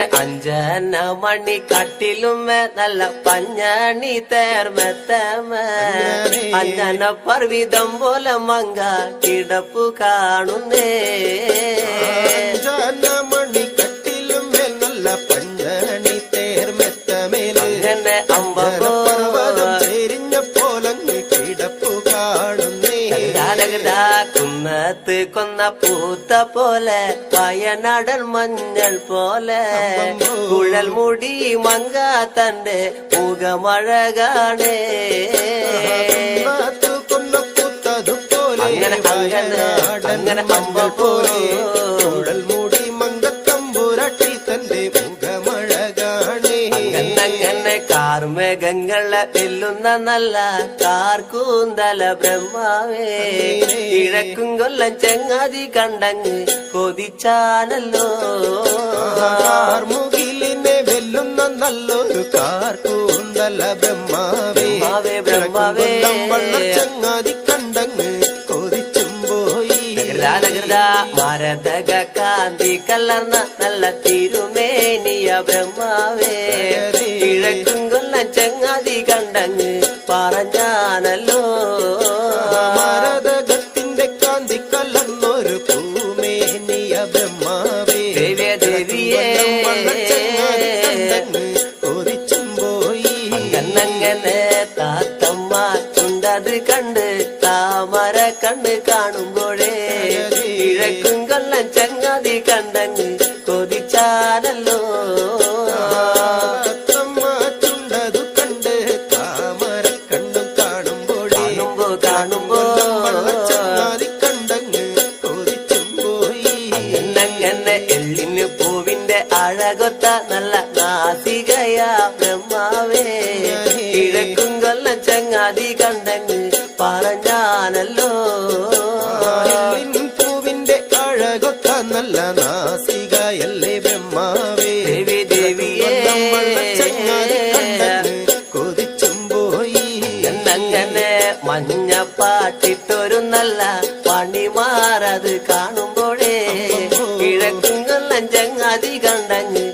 அஞ்சன மணி கட்டிலும் நல்ல பஞ்சாணி தேர் மெத்தம அஞ்சன பர்விதம் போல மங்கா கிடப்பு காணுந்தே കുന്നത്ത് കൊന്ന പൂത്ത പോലെ വയനാടൻ മഞ്ഞൾ പോലെ കുഴൽ മുടി മങ്ക തന്റെ മുഖമഴകാണേ നാത്തു കൊന്ന പൂത്തതുപോലെ അങ്ങനെ അങ്ങനെ അങ്ങനെ അമ്പോ പോലെ കുഴൽ മൂടി മങ്കത്തമ്പുരട്ടി തന്റെ മുഖമഴകാണേ അങ്ങനെ കാർമേഘങ്ങളെ വെല്ലുന്ന നല്ല കാർക്കൂന്തല ബ്രഹ്മാവേ. കിഴക്കും കൊല്ലം ചെങ്ങാതി കണ്ടങ്ങ് കൊതിച്ചാനല്ലോ മുകിലിനെ വെല്ലുന്ന നല്ലൊരു കാർക്കൂന്തല ബ്രഹ്മാവേ. ബ്രഹ്മാവേ, ബ്രഹ്മാവേ. ചങ്ങാതി കണ്ടങ്ങ് മരതക കാന്തി കലർന്ന നല്ല തിരുമേനിയ ബ്രഹ്മാവേ. ചെങ്ങാതി പറഞ്ഞാണല്ലോ. പറഞ്ഞാനല്ലോ ഭാരതകത്തിന്റെ കാന്തി കലർന്നൊരു പൂമേനിയ ബ്രഹ്മാവേ. ദേവിയെ ദേവിയേ ചങ്ങാതി കണ്ടങ്ങ് കൊതിച്ചും പോയി. അങ്ങനെ താത്തമ്മ ചുണ്ടത് കണ്ട് താമര കണ്ണ് കാണുമ്പോഴേ കിഴക്കും കൊല്ലം ചങ്ങാതി കണ്ടങ്ങ് കൊതിച്ചാനല്ലോ അഴകൊത്ത നല്ല നാസികയാ ബ്രഹ്മാവേ. കിഴക്കും കൊല്ലം ചങ്ങാതി കണ്ടങ്ങ് പറഞ്ഞാനല്ലോ പൂവിന്റെ അഴകൊത്ത നല്ല നാസികയല്ലേ ബ്രഹ്മാവേ. ദേവി ദേവിയേ. കൊതിച്ചും പോയി. എന്നങ്ങനെ മഞ്ഞപ്പാട്ടിട്ടൊരു നല്ല പണിമാറത് കാണുമ്പോ años.